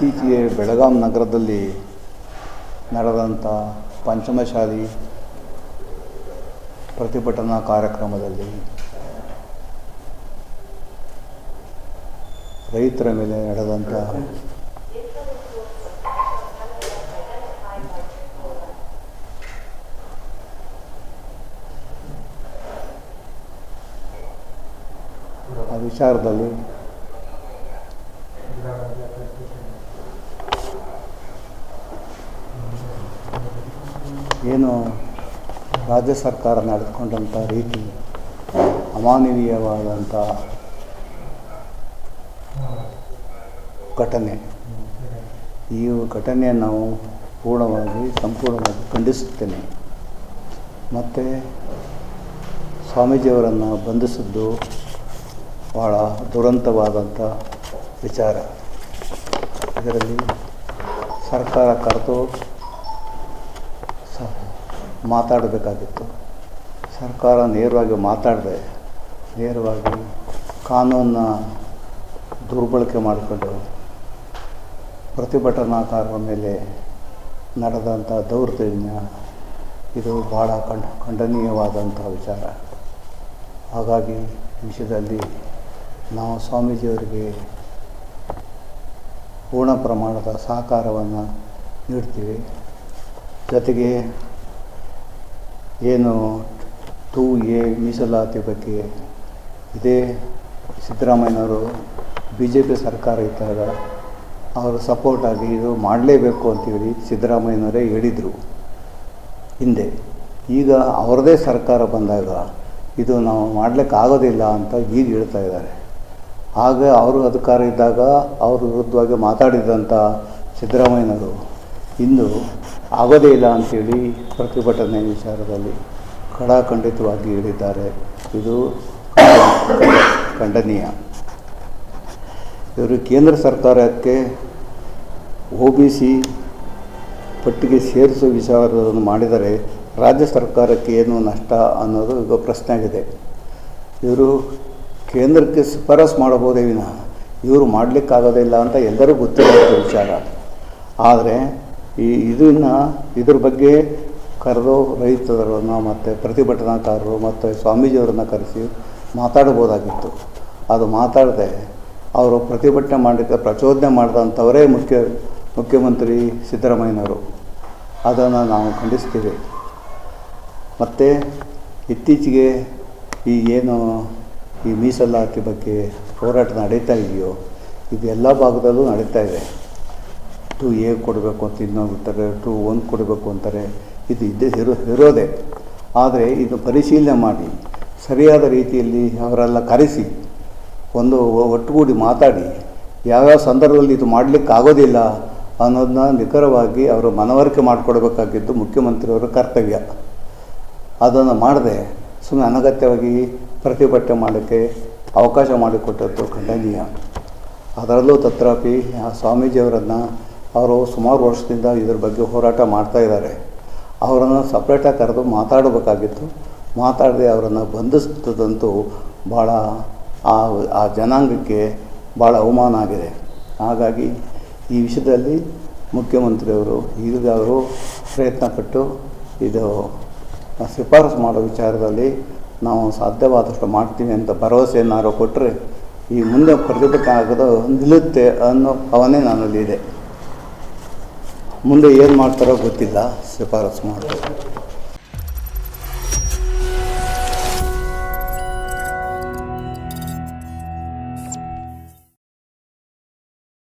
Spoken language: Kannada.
ಇತ್ತೀಚೆಗೆ ಬೆಳಗಾಂ ನಗರದಲ್ಲಿ ನಡೆದಂಥ ಪಂಚಮಶಾಲಿ ಪ್ರತಿಭಟನಾ ಕಾರ್ಯಕ್ರಮದಲ್ಲಿ ರೈತರ ಮೇಲೆ ನಡೆದಂಥ ಆ ವಿಚಾರದಲ್ಲಿ ಏನು ರಾಜ್ಯ ಸರ್ಕಾರ ನಡೆದುಕೊಂಡಂಥ ರೀತಿ ಅಮಾನವೀಯವಾದಂಥ ಘಟನೆ. ಈ ಘಟನೆಯನ್ನು ನಾವು ಪೂರ್ಣವಾಗಿ, ಸಂಪೂರ್ಣವಾಗಿ ಖಂಡಿಸುತ್ತೇನೆ. ಮತ್ತು ಸ್ವಾಮೀಜಿಯವರನ್ನು ಬಂಧಿಸಿದ್ದು ಭಾಳ ದುರಂತವಾದಂಥ ವಿಚಾರ. ಇದರಲ್ಲಿ ಸರ್ಕಾರ ಕರೆದು ಮಾತಾಡಬೇಕಾಗಿತ್ತು. ಸರ್ಕಾರ ನೇರವಾಗಿ ಮಾತಾಡದೆ, ನೇರವಾಗಿ ಕಾನೂನನ್ನ ದುರ್ಬಳಕೆ ಮಾಡಿಕೊಂಡು ಪ್ರತಿಭಟನಾಕಾರರ ಮೇಲೆ ನಡೆದಂಥ ದೌರ್ಜನ್ಯ ಇದು ಭಾಳ ಖಂಡ ಖಂಡನೀಯವಾದಂಥ ವಿಚಾರ. ಹಾಗಾಗಿ ವಿಷಯದಲ್ಲಿ ನಾವು ಸ್ವಾಮೀಜಿಯವರಿಗೆ ಪೂರ್ಣ ಪ್ರಮಾಣದ ಸಹಕಾರವನ್ನು ನೀಡ್ತೀವಿ. ಜೊತೆಗೆ ಏನು ಟೂ ಎ ಮೀಸಲಾತಿ ಬಗ್ಗೆ ಇದೇ. ಸಿದ್ದರಾಮಯ್ಯನವರು ಬಿ ಜೆ ಪಿ ಸರ್ಕಾರ ಇದ್ದಾಗ ಅವರು ಸಪೋರ್ಟಾಗಿ ಇದು ಮಾಡಲೇಬೇಕು ಅಂತೇಳಿ ಸಿದ್ದರಾಮಯ್ಯನವರೇ ಹೇಳಿದರು. ಹಿಂದೆ ಈಗ ಅವರದೇ ಸರ್ಕಾರ ಬಂದಾಗ ಇದು ನಾವು ಮಾಡಲಿಕ್ಕಾಗೋದಿಲ್ಲ ಅಂತ ಈಗ ಹೇಳ್ತಾ ಇದ್ದಾರೆ. ಆಗ ಅವರು ಅಧಿಕಾರ ಇದ್ದಾಗ ಅವ್ರ ವಿರುದ್ಧವಾಗಿ ಮಾತಾಡಿದಂಥ ಸಿದ್ದರಾಮಯ್ಯನವರು ಇಂದು ಆಗೋದೇ ಇಲ್ಲ ಅಂಥೇಳಿ ಪ್ರತಿಭಟನೆ ವಿಚಾರದಲ್ಲಿ ಖಡಾಖಂಡಿತವಾಗಿ ಹೇಳಿದ್ದಾರೆ. ಇದು ಖಂಡ- ಖಂಡನೀಯ. ಇವರು ಕೇಂದ್ರ ಸರ್ಕಾರಕ್ಕೆ ಒ ಬಿ ಸಿ ಪಟ್ಟಿಗೆ ಸೇರಿಸುವ ವಿಚಾರವನ್ನು ಮಾಡಿದರೆ ರಾಜ್ಯ ಸರ್ಕಾರಕ್ಕೆ ಏನು ನಷ್ಟ ಅನ್ನೋದು ಈಗ ಪ್ರಶ್ನೆ ಆಗಿದೆ ಇವರು ಕೇಂದ್ರಕ್ಕೆ ಶಿಫಾರಸು ಮಾಡಬಹುದೇ ವಿನಃ ಇವರು ಮಾಡಲಿಕ್ಕಾಗೋದಿಲ್ಲ ಅಂತ ಎಲ್ಲರೂ ಗೊತ್ತಿರೋ ವಿಚಾರ. ಆದರೆ ಈ ಇದನ್ನು ಇದ್ರ ಬಗ್ಗೆ ಕರೆದು ರೈತರನ್ನು ಮತ್ತು ಪ್ರತಿಭಟನಾಕಾರರು ಮತ್ತು ಸ್ವಾಮೀಜಿಯವರನ್ನು ಕರೆಸಿ ಮಾತಾಡ್ಬೋದಾಗಿತ್ತು ಅದು ಮಾತಾಡದೆ ಅವರು ಪ್ರತಿಭಟನೆ ಮಾಡಿದ, ಪ್ರಚೋದನೆ ಮಾಡಿದಂಥವರೇ ಮುಖ್ಯ, ಮುಖ್ಯಮಂತ್ರಿ ಸಿದ್ದರಾಮಯ್ಯನವರು. ಅದನ್ನು ನಾವು ಖಂಡಿಸ್ತೀವಿ. ಮತ್ತು ಇತ್ತೀಚೆಗೆ ಈ ಏನು ಈ ಮೀಸಲಾತಿ ಬಗ್ಗೆ ಹೋರಾಟ ನಡೀತಾ ಇದೆಯೋ, ಇದೆಲ್ಲ ಭಾಗದಲ್ಲೂ ನಡೀತಾ ಇದೆ. ಟು ಎ ಕೊಡಬೇಕು ಅಂತ ಇನ್ನೊಂದು ಅಂತಾರೆ ಟು ಒನ್ ಕೊಡಬೇಕು ಅಂತಾರೆ. ಇದು ಇದ್ದೇ ಇರೋ, ಇರೋದೇ. ಆದರೆ ಇದು ಪರಿಶೀಲನೆ ಮಾಡಿ, ಸರಿಯಾದ ರೀತಿಯಲ್ಲಿ ಅವರೆಲ್ಲ ಕರೆಸಿ, ಒಂದು ಒಟ್ಟುಗೂಡಿ ಮಾತಾಡಿ, ಯಾವ್ಯಾವ ಸಂದರ್ಭದಲ್ಲಿ ಇದು ಮಾಡಲಿಕ್ಕೆ ಆಗೋದಿಲ್ಲ ಅನ್ನೋದನ್ನ ನಿಖರವಾಗಿ ಅವರು ಮನವರಿಕೆ ಮಾಡಿಕೊಡ್ಬೇಕಾಗಿದ್ದು ಮುಖ್ಯಮಂತ್ರಿಯವರ ಕರ್ತವ್ಯ. ಅದನ್ನು ಮಾಡದೆ ಸುಮ್ಮನೆ ಅನಗತ್ಯವಾಗಿ ಪ್ರತಿಭಟನೆ ಮಾಡೋಕ್ಕೆ ಅವಕಾಶ ಮಾಡಿಕೊಟ್ಟದ್ದು ಖಂಡನೀಯ. ಅದರಲ್ಲೂ ತತ್ರಾಪಿ, ಆ ಸ್ವಾಮೀಜಿಯವರನ್ನು ಅವರು ಸುಮಾರು ವರ್ಷದಿಂದ ಇದ್ರ ಬಗ್ಗೆ ಹೋರಾಟ ಮಾಡ್ತಾ ಇದ್ದಾರೆ. ಅವರನ್ನು ಸಪ್ರೇಟಾಗಿ ಕರೆದು ಮಾತಾಡಬೇಕಾಗಿತ್ತು. ಮಾತಾಡದೆ ಅವರನ್ನು ಬಂಧಿಸಿದಂತೂ ಭಾಳ ಆ ಆ ಜನಾಂಗಕ್ಕೆ ಭಾಳ ಅವಮಾನ ಆಗಿದೆ. ಹಾಗಾಗಿ ಈ ವಿಷಯದಲ್ಲಿ ಮುಖ್ಯಮಂತ್ರಿಯವರು ಈಗ ಅವರು ಪ್ರಯತ್ನಪಟ್ಟು ಇದು ಶಿಫಾರಸು ಮಾಡೋ ವಿಚಾರದಲ್ಲಿ ನಾವು ಸಾಧ್ಯವಾದಷ್ಟು ಮಾಡ್ತೀವಿ ಅಂತ ಭರವಸೆಯನ್ನಾರು ಕೊಟ್ಟರೆ ಈ ಮುಂದೆ ಪ್ರತಿಭಟನೆ ಆಗೋದು ನಿಲ್ಲುತ್ತೆ ಅನ್ನೋ ಭಾವನೆ ನನ್ನಲ್ಲಿದೆ ಮುಂದೆ ಏನು ಮಾಡ್ತಾರೋ ಗೊತ್ತಿಲ್ಲ ಶಿಫಾರಸು ಮಾಡ್ತಾರೆ